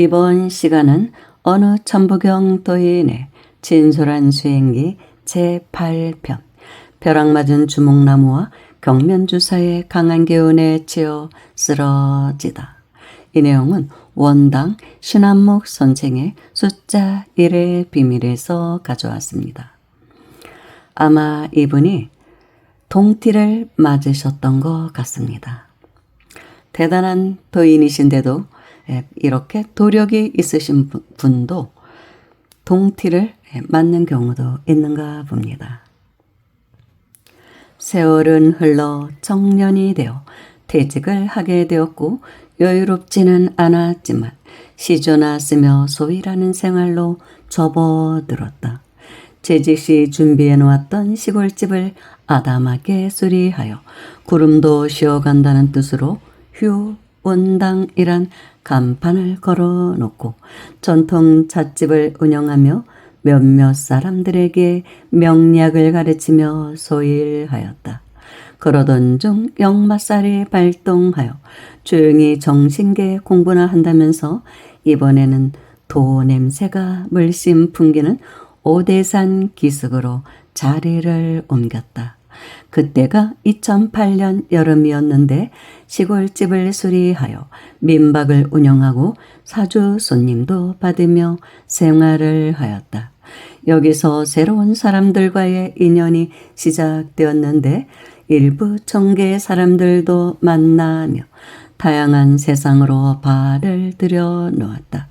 이번 시간은 어느 천부경 도인의 진솔한 수행기 제8편 벼락맞은 주목나무와 경면주사의 강한 기운에 치여 쓰러지다. 이 내용은 원당 신한목 선생의 숫자 1의 비밀에서 가져왔습니다. 아마 이분이 동티를 맞으셨던 것 같습니다. 대단한 도인이신데도 예, 이렇게 도력이 있으신 분도 동티를 예, 맞는 경우도 있는가 봅니다. 세월은 흘러 청년이 되어 퇴직을 하게 되었고 여유롭지는 않았지만 시조나 쓰며 소일하는 생활로 접어들었다. 재직 시 준비해 놓았던 시골집을 아담하게 수리하여 구름도 쉬어간다는 뜻으로 휴 원당이란 간판을 걸어 놓고 전통 찻집을 운영하며 몇몇 사람들에게 명약을 가르치며 소일하였다. 그러던 중 역마살이 발동하여 조용히 정신계 공부나 한다면서 이번에는 도 냄새가 물씬 풍기는 오대산 기슭으로 자리를 옮겼다. 그때가 2008년 여름이었는데 시골집을 수리하여 민박을 운영하고 사주 손님도 받으며 생활을 하였다. 여기서 새로운 사람들과의 인연이 시작되었는데 일부 청계 사람들도 만나며 다양한 세상으로 발을 들여 놓았다.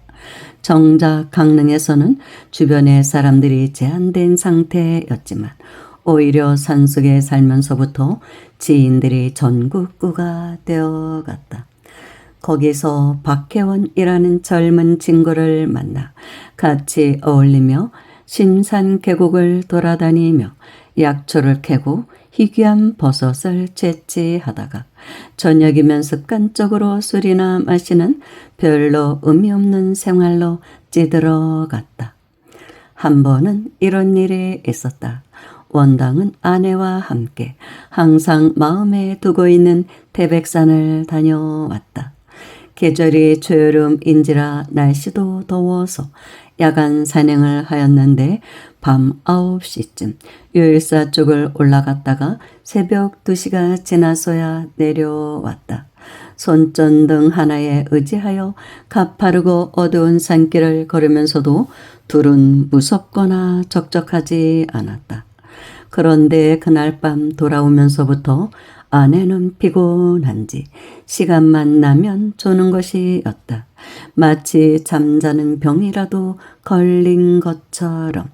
정작 강릉에서는 주변의 사람들이 제한된 상태였지만 오히려 산속에 살면서부터 지인들이 전국구가 되어갔다. 거기서 박혜원이라는 젊은 친구를 만나 같이 어울리며 신산 계곡을 돌아다니며 약초를 캐고 희귀한 버섯을 채취하다가 저녁이면 습관적으로 술이나 마시는 별로 의미 없는 생활로 찌들어 갔다. 한 번은 이런 일이 있었다. 원당은 아내와 함께 항상 마음에 두고 있는 태백산을 다녀왔다. 계절이 초여름인지라 날씨도 더워서 야간 산행을 하였는데 밤 9시쯤 요일사 쪽을 올라갔다가 새벽 2시가 지나서야 내려왔다. 손전등 하나에 의지하여 가파르고 어두운 산길을 걸으면서도 둘은 무섭거나 적적하지 않았다. 그런데 그날 밤 돌아오면서부터 아내는 피곤한지 시간만 나면 조는 것이었다. 마치 잠자는 병이라도 걸린 것처럼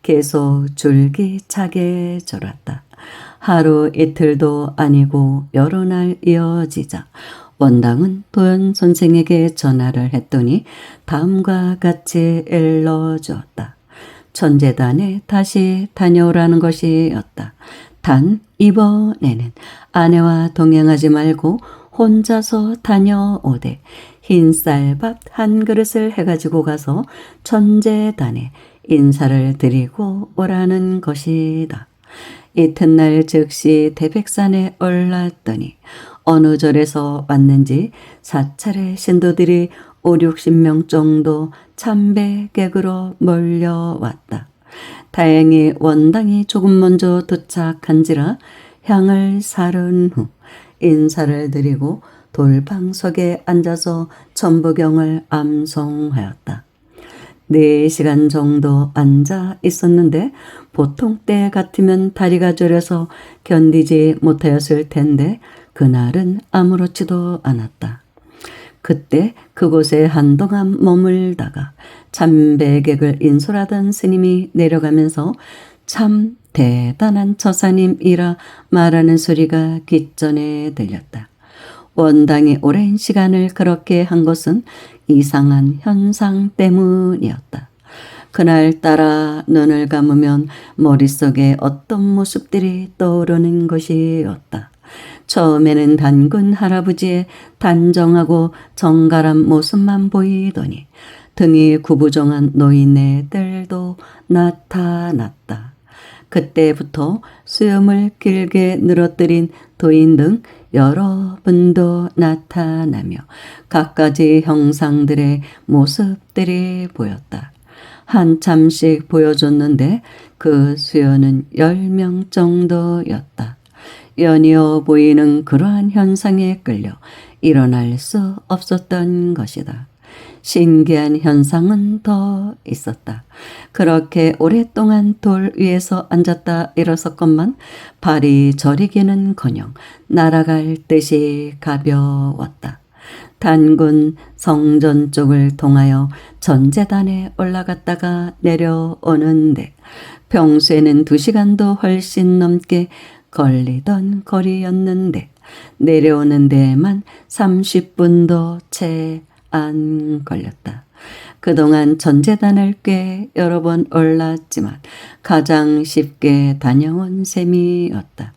계속 줄기차게 졸았다. 하루 이틀도 아니고 여러 날 이어지자 원당은 도연 선생에게 전화를 했더니 다음과 같이 일러 주었다. 천재단에 다시 다녀오라는 것이었다. 단 이번에는 아내와 동행하지 말고 혼자서 다녀오되 흰 쌀밥 한 그릇을 해가지고 가서 천재단에 인사를 드리고 오라는 것이다. 이튿날 즉시 대백산에 올랐더니 어느 절에서 왔는지 사찰의 신도들이 5, 60명 정도 참배 객으로 몰려왔다. 다행히 원당이 조금 먼저 도착한지라 향을 사른 후 인사를 드리고 돌방석에 앉아서 천부경을 암송하였다. 네 시간 정도 앉아 있었는데 보통 때 같으면 다리가 저려서 견디지 못하였을 텐데 그날은 아무렇지도 않았다. 그때 그곳에 한동안 머물다가 참배객을 인솔하던 스님이 내려가면서 참 대단한 처사님이라 말하는 소리가 귓전에 들렸다. 원당이 오랜 시간을 그렇게 한 것은 이상한 현상 때문이었다. 그날따라 눈을 감으면 머릿속에 어떤 모습들이 떠오르는 것이었다. 처음에는 단군 할아버지의 단정하고 정갈한 모습만 보이더니 등이 구부정한 노인네들도 나타났다. 그때부터 수염을 길게 늘어뜨린 도인 등 여러 분도 나타나며 갖가지 형상들의 모습들이 보였다. 한참씩 보여줬는데 그 수요는 10명 정도였다. 연이어 보이는 그러한 현상에 끌려 일어날 수 없었던 것이다. 신기한 현상은 더 있었다. 그렇게 오랫동안 돌 위에서 앉았다 일어섰건만 발이 저리기는커녕 날아갈 듯이 가벼웠다. 단군 성전 쪽을 통하여 전재단에 올라갔다가 내려오는데 평소에는 두 시간도 훨씬 넘게 걸리던 거리였는데 내려오는 데에만 30분도 채 안 걸렸다. 그동안 전재단을 꽤 여러 번 올랐지만 가장 쉽게 다녀온 셈이었다.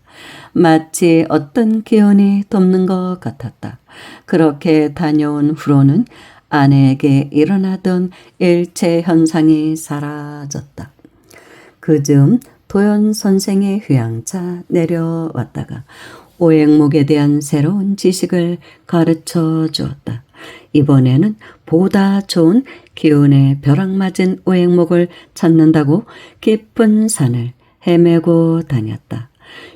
마치 어떤 기운이 돕는 것 같았다. 그렇게 다녀온 후로는 아내에게 일어나던 일체 현상이 사라졌다. 그즈음 도연 선생의 휴양차 내려왔다가 오행목에 대한 새로운 지식을 가르쳐 주었다. 이번에는 보다 좋은 기운의 벼락맞은 오행목을 찾는다고 깊은 산을 헤매고 다녔다.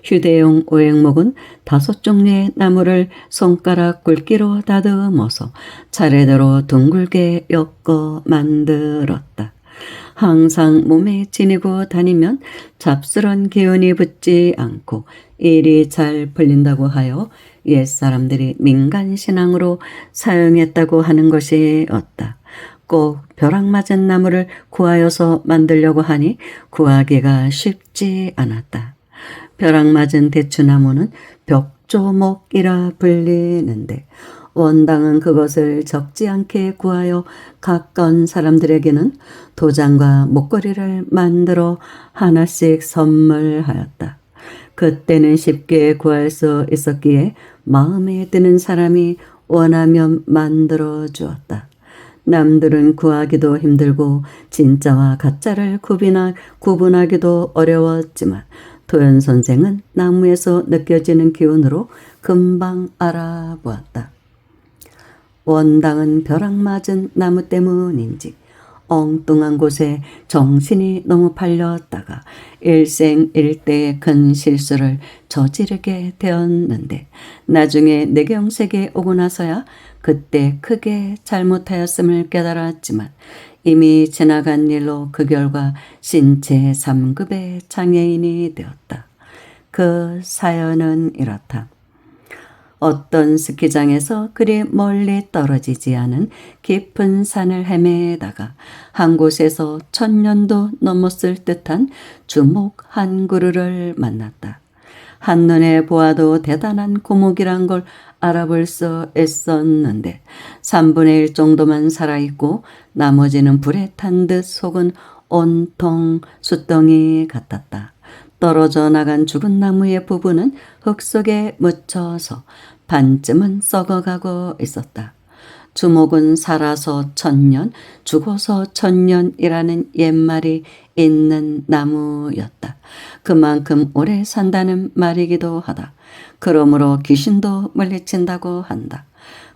휴대용 오행목은 다섯 종류의 나무를 손가락 굵기로 다듬어서 차례대로 둥글게 엮어 만들었다. 항상 몸에 지니고 다니면 잡스런 기운이 붙지 않고 일이 잘 풀린다고 하여 옛 사람들이 민간 신앙으로 사용했다고 하는 것이 없다. 꼭 벼락 맞은 나무를 구하여서 만들려고 하니 구하기가 쉽지 않았다. 벼락 맞은 대추나무는 벽조목이라 불리는데 원당은 그것을 적지 않게 구하여 가까운 사람들에게는 도장과 목걸이를 만들어 하나씩 선물하였다. 그때는 쉽게 구할 수 있었기에 마음에 드는 사람이 원하면 만들어 주었다. 남들은 구하기도 힘들고 진짜와 가짜를 구분하, 구분하기도 어려웠지만 도연 선생은 나무에서 느껴지는 기운으로 금방 알아보았다. 원당은 벼락 맞은 나무 때문인지 엉뚱한 곳에 정신이 너무 팔렸다가 일생 일대의 큰 실수를 저지르게 되었는데 나중에 내경색에 오고 나서야 그때 크게 잘못하였음을 깨달았지만 이미 지나간 일로 그 결과 신체 3급의 장애인이 되었다. 그 사연은 이렇다. 어떤 스키장에서 그리 멀리 떨어지지 않은 깊은 산을 헤매다가 한 곳에서 천년도 넘었을 듯한 주목 한 그루를 만났다. 한눈에 보아도 대단한 고목이란 걸 알아볼 수 있었는데 3분의 1 정도만 살아있고 나머지는 불에 탄 듯 속은 온통 숫덩이 같았다. 떨어져 나간 죽은 나무의 부분은 흙 속에 묻혀서 반쯤은 썩어가고 있었다. 주목은 살아서 천년, 죽어서 천년이라는 옛말이 있는 나무였다. 그만큼 오래 산다는 말이기도 하다. 그러므로 귀신도 물리친다고 한다.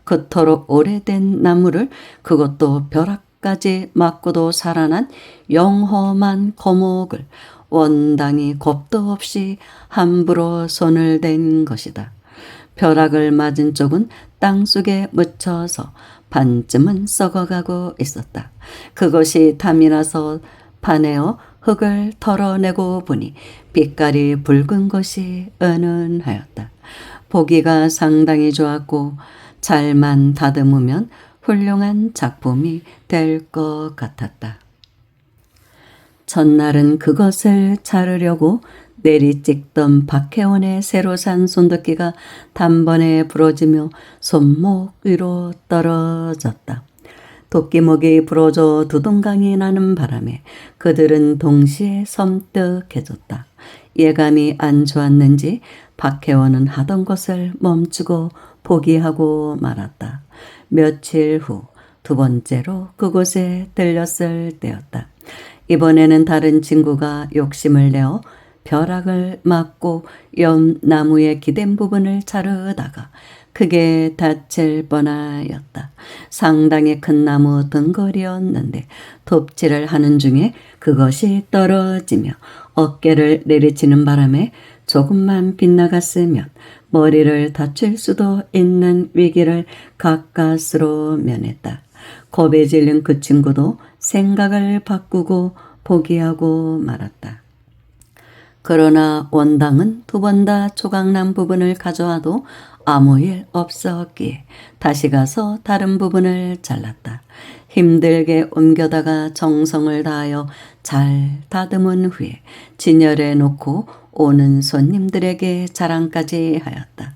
그토록 오래된 나무를 그것도 벼락까지 맞고도 살아난 영험한 거목을 원당이 겁도 없이 함부로 손을 댄 것이다. 벼락을 맞은 쪽은 땅 속에 묻혀서 반쯤은 썩어가고 있었다. 그것이 탐이 나서 파내어 흙을 털어내고 보니 빛깔이 붉은 것이 은은하였다. 보기가 상당히 좋았고 잘만 다듬으면 훌륭한 작품이 될 것 같았다. 전날은 그것을 자르려고 내리찍던 박혜원의 새로 산 손도끼가 단번에 부러지며 손목 위로 떨어졌다. 도끼목이 부러져 두동강이 나는 바람에 그들은 동시에 섬뜩해졌다. 예감이 안 좋았는지 박혜원은 하던 것을 멈추고 포기하고 말았다. 며칠 후 두 번째로 그곳에 들렸을 때였다. 이번에는 다른 친구가 욕심을 내어 벼락을 맞고 옆 나무에 기댄 부분을 자르다가 크게 다칠 뻔하였다. 상당히 큰 나무 등거리였는데 톱질을 하는 중에 그것이 떨어지며 어깨를 내리치는 바람에 조금만 빗나갔으면 머리를 다칠 수도 있는 위기를 가까스로 면했다. 겁에 질린 그 친구도 생각을 바꾸고 포기하고 말았다. 그러나 원당은 두 번 다 조각난 부분을 가져와도 아무 일 없었기에 다시 가서 다른 부분을 잘랐다. 힘들게 옮겨다가 정성을 다하여 잘 다듬은 후에 진열해 놓고 오는 손님들에게 자랑까지 하였다.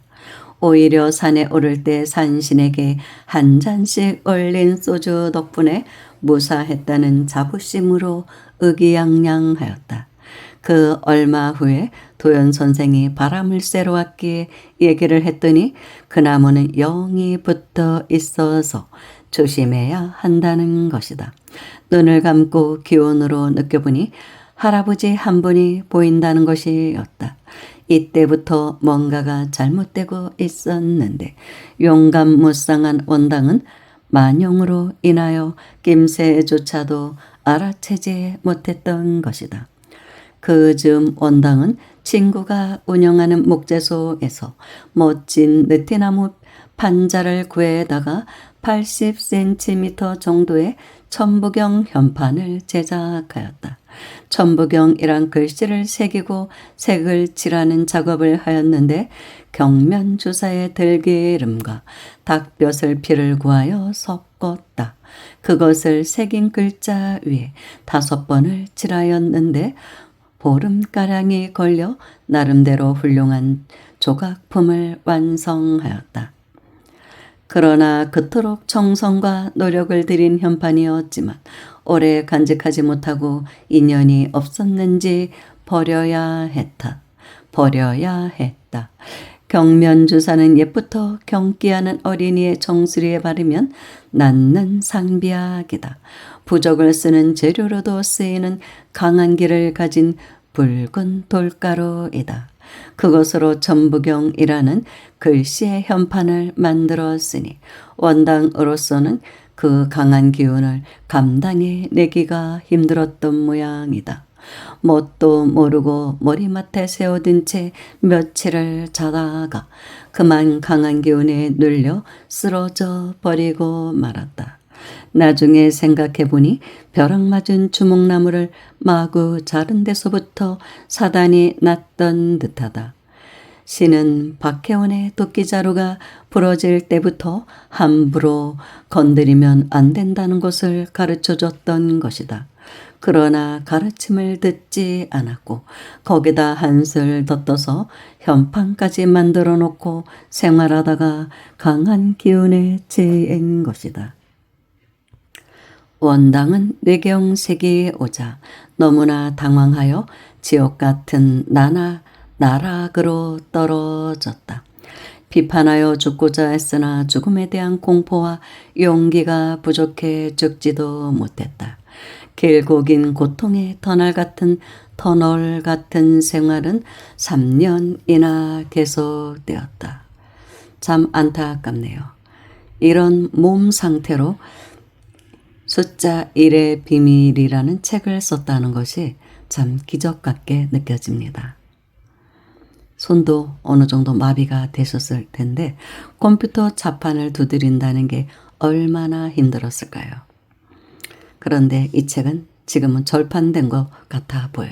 오히려 산에 오를 때 산신에게 한 잔씩 얼린 소주 덕분에 무사했다는 자부심으로 의기양양하였다. 그 얼마 후에 도연 선생이 바람을 쐬러 왔기에 얘기를 했더니 그 나무는 영이 붙어 있어서 조심해야 한다는 것이다. 눈을 감고 기온으로 느껴보니 할아버지 한 분이 보인다는 것이었다. 이때부터 뭔가가 잘못되고 있었는데 용감 무쌍한 원당은 만용으로 인하여 낌새조차도 알아채지 못했던 것이다. 그 즈음 원당은 친구가 운영하는 목재소에서 멋진 느티나무 판자를 구해다가 80cm 정도의 천부경 현판을 제작하였다. 천부경이란 글씨를 새기고 색을 칠하는 작업을 하였는데 경면 주사의 들기름과 닭벼슬 피를 구하여 섞었다. 그것을 새긴 글자 위에 다섯 번을 칠하였는데 보름가량이 걸려 나름대로 훌륭한 조각품을 완성하였다. 그러나 그토록 정성과 노력을 들인 현판이었지만 오래 간직하지 못하고 인연이 없었는지 버려야 했다. 버려야 했다. 경면주사는 옛부터 경기하는 어린이의 정수리에 바르면 낫는 상비약이다. 부적을 쓰는 재료로도 쓰이는 강한 기를 가진 붉은 돌가루이다. 그것으로 전부경이라는 글씨의 현판을 만들었으니 원당으로서는 그 강한 기운을 감당해 내기가 힘들었던 모양이다. 뭣도 모르고 머리맡에 세워둔 채 며칠을 자다가 그만 강한 기운에 눌려 쓰러져 버리고 말았다. 나중에 생각해보니 벼락 맞은 주목나무를 마구 자른 데서부터 사단이 났던 듯하다. 신은 박혜원의 도끼자루가 부러질 때부터 함부로 건드리면 안 된다는 것을 가르쳐 줬던 것이다. 그러나 가르침을 듣지 않았고 거기다 한술 덧떠서 현판까지 만들어 놓고 생활하다가 강한 기운에 재인 것이다. 원당은 뇌경색이 오자 너무나 당황하여 지옥 같은 나나 나락으로 떨어졌다. 비판하여 죽고자 했으나 죽음에 대한 공포와 용기가 부족해 죽지도 못했다. 길고 긴 고통의 터널 같은 터널 같은 생활은 3년이나 계속되었다. 참 안타깝네요. 이런 몸 상태로 숫자 1의 비밀이라는 책을 썼다는 것이 참 기적 같게 느껴집니다. 손도 어느 정도 마비가 되셨을 텐데 컴퓨터 자판을 두드린다는 게 얼마나 힘들었을까요? 그런데 이 책은 지금은 절판된 것 같아 보여요.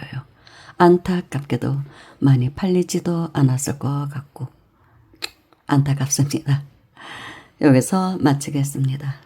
안타깝게도 많이 팔리지도 않았을 것 같고 안타깝습니다. 여기서 마치겠습니다.